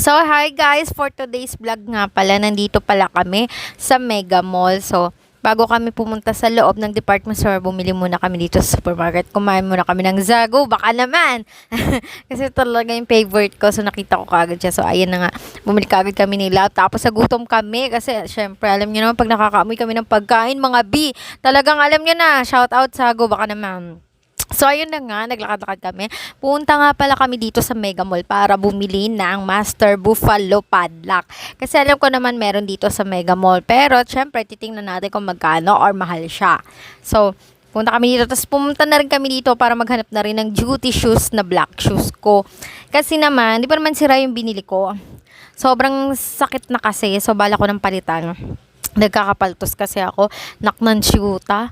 So, hi guys! For today's vlog nga pala, nandito pala kami sa Mega Mall. So, bago kami pumunta sa loob ng department store, bumili muna kami dito sa supermarket. Kumain muna kami ng Zago, baka naman! Kasi talaga yung favorite ko, so nakita ko kagad siya. So, ayan na nga, bumili kagad kami nila. Tapos, nagutom kami kasi, syempre, alam nyo naman, pag nakakaamoy kami ng pagkain, mga B, talagang alam nyo na, shout out Zago, baka naman. So, ayun na nga, naglakad-lakad kami. Punta nga pala kami dito sa Mega Mall para bumili ng Master Buffalo Padlock. Kasi alam ko naman meron dito sa Mega Mall. Pero, syempre, titingnan natin kung magkano or mahal siya. So, punta kami dito. Tapos, pumunta na rin kami dito para maghanap na rin ng duty shoes na black shoes ko. Kasi naman, di pa naman sira yung binili ko. Sobrang sakit na kasi. So, bala ko ng palitan. Nagkakapaltos kasi ako. Naknan syuta.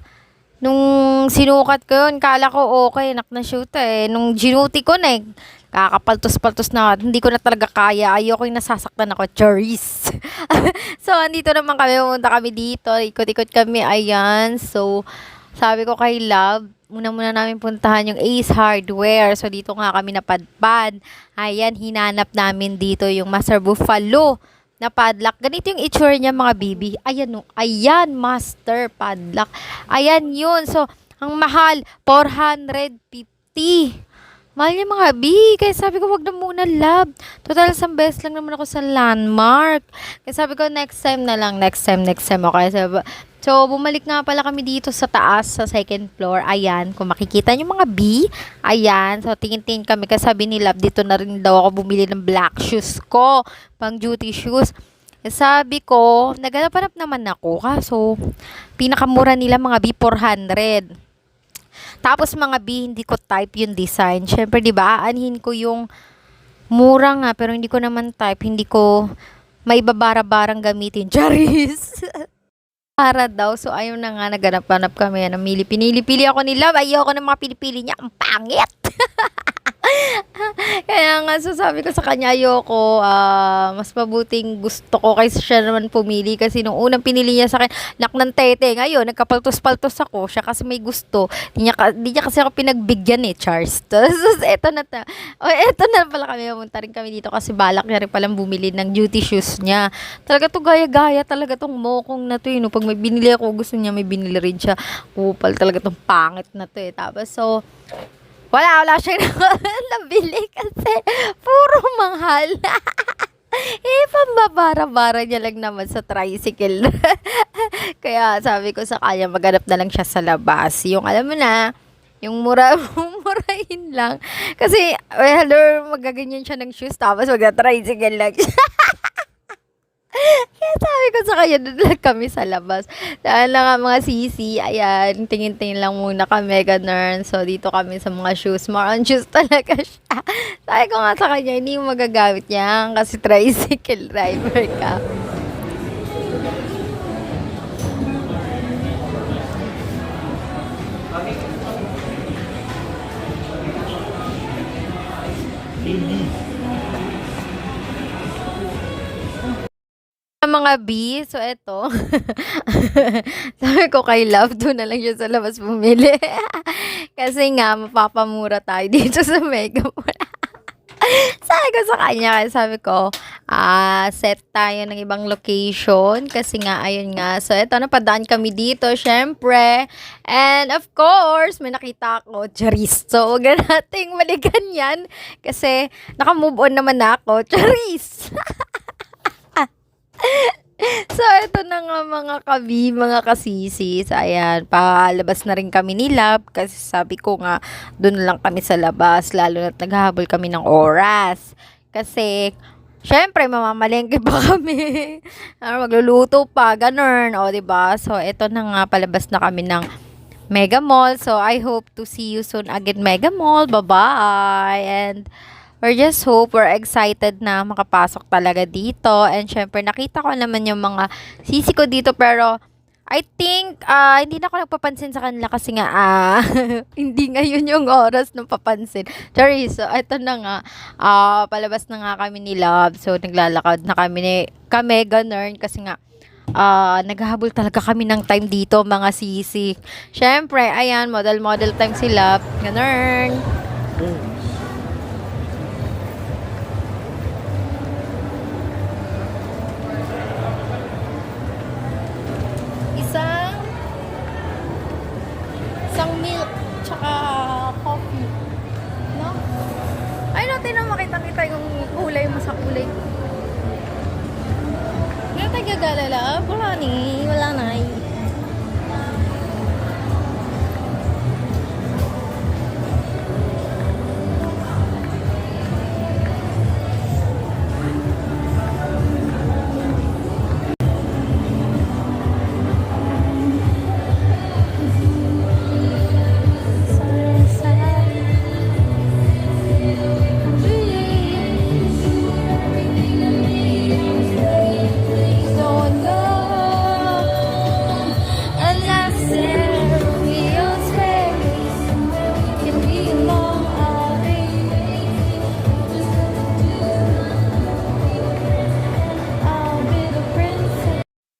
Nung sinukat ko yun, kala ko okay, nak na shoot eh. Nung ginuti ko na eh, kakapaltos-paltos na, hindi ko na talaga kaya. Ayoko yung nasasaktan ako, Charis. so, andito naman kami, pumunta kami dito, ikot-ikot kami, ayan. So, sabi ko kay Love, muna-muna namin puntahan yung Ace Hardware. So, dito nga kami napadpad. Ayan, hinanap namin dito yung Master Buffalo na padlock. Ganito yung itsura niya mga bibi. Ayan, no. ayan, master padlock. Ayan yun. So, ang mahal, 450. Mahal niya mga bi. Kaya sabi ko, wag na muna, love. Total, isang beses lang naman ako sa landmark. Kaya sabi ko, next time na lang. Next time, next time. Okay, sabi, So, bumalik nga pala kami dito sa taas, sa second floor. Ayan, kung makikita nyo mga B, ayan. So, tingin-tingin kami kasi sabi ni Love, dito na rin daw ako bumili ng black shoes ko, pang duty shoes. Eh, Sabi ko, naghanap-hanap naman ako. Kaso, pinakamura nila mga B, 400. Tapos mga B, hindi ko type yung design. Siyempre, di ba, aanhin ko yung mura nga, pero hindi ko naman type. Hindi ko may babara-barang gamitin. Charis! Para daw. So, ayun na nga, naganap-ganap kami. Namili, pinili-pili ako ni Love. Ayoko ng mga pinipili niya. Ang pangit! Nga, so sabi ko sa kanya, ayoko, ah, mas mabuting gusto ko kaysa siya naman pumili. Kasi nung unang pinili niya sa akin, nak ng tete. Ngayon, nagkapaltos-paltos ako. Siya kasi may gusto. Di niya, di niya kasi ako pinagbigyan eh, Charles. Tapos, eto na ta. O, eto na pala kami. Pumunta rin kami dito kasi balak niya rin palang bumili ng duty shoes niya. Talaga to gaya-gaya talaga tong mokong na to. Eh, no? Pag may binili ako, gusto niya may binili rin siya. Kupal talaga tong pangit na to eh. Tapos, so, wala, wala siya nabili kasi puro mahal. eh, pambabara-bara niya lang naman sa tricycle. Kaya sabi ko sa kanya, maghanap na lang siya sa labas. Yung alam mo na, yung mura, murahin lang. Kasi, well, hello, magaganyan siya ng shoes, tapos mag-tricycle lang siya. Kaya sabi ko sa kanya, doon lang kami sa labas. Dahil lang nga mga sisi, ayan, tingin-tingin lang muna kami, ganun. So, dito kami sa mga shoes. More on shoes talaga siya. Sabi ko nga sa kanya, hindi mo magagamit yan kasi tricycle driver ka. Mga B, so eto. Sabi ko kay Love, doon na lang siya sa labas bumili. Kasi nga, mapapamura tayo dito sa Mall. sabi ko sa kanya, kaya sabi ko, ah, set tayo ng ibang location. Kasi nga, ayun nga. So, eto, napadaan kami dito, syempre. And, of course, may nakita ako, Charis. So, huwag na nating balikan yan. Kasi, naka-move on naman na ako. Charis! So, ito na nga mga kabi, mga kasisis. Ayan, palabas na rin kami ni Lab kasi sabi ko nga, doon lang kami sa labas, lalo na't naghahabol kami ng oras. Kasi, syempre, mamamalengke pa kami. Magluluto pa, ganun. O, ba So, ito na nga, palabas na kami ng Mega Mall. So, I hope to see you soon again, Mega Mall. Bye-bye! And, We're just hope, we're excited na makapasok talaga dito. And syempre, nakita ko naman yung mga sisi ko dito. Pero, I think, ah, hindi na ako nagpapansin sa kanila kasi nga, ah, hindi ngayon yung oras ng papansin. Sorry, so, ito na nga, ah, palabas na nga kami ni Love. So, naglalakad na kami ni, kami, ganun, kasi nga, ah naghahabol talaga kami ng time dito, mga sisi. Syempre, ayan, model-model time si Love. Ganun. Kulay. Hindi tayo gagalala.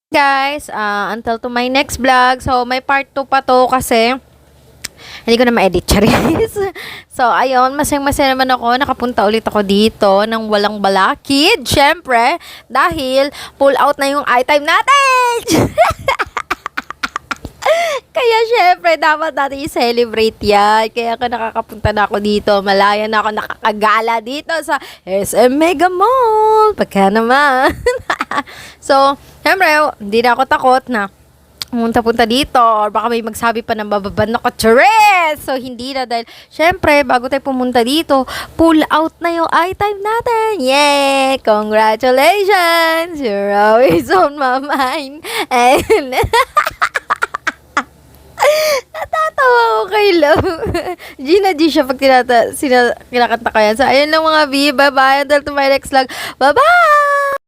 Guys, ah, until to my next vlog. So, may part 2 pa to kasi hindi ko na ma-edit, charis. so, ayun, masayang-masaya naman ako. Nakapunta ulit ako dito ng walang balakid. Siyempre, dahil pull out na yung i-time natin! Kaya syempre, dapat natin i-celebrate yan. Kaya ka nakakapunta na ako dito. Malaya na ako nakakagala dito sa SM Mega Mall. Pagka naman. so, syempre, hindi na ako takot na pumunta-punta dito or baka may magsabi pa ng bababan ako, Therese! So, hindi na dahil, syempre, bago tayo pumunta dito, pull out na yung i-time natin! Yay! Congratulations! You're always on my mind! And, Natatawa ko kay Love. Gina G siya pag tinata, sina, kinakanta ko yan. So, ayun lang mga B. Bye-bye. Until to my next vlog. Bye-bye!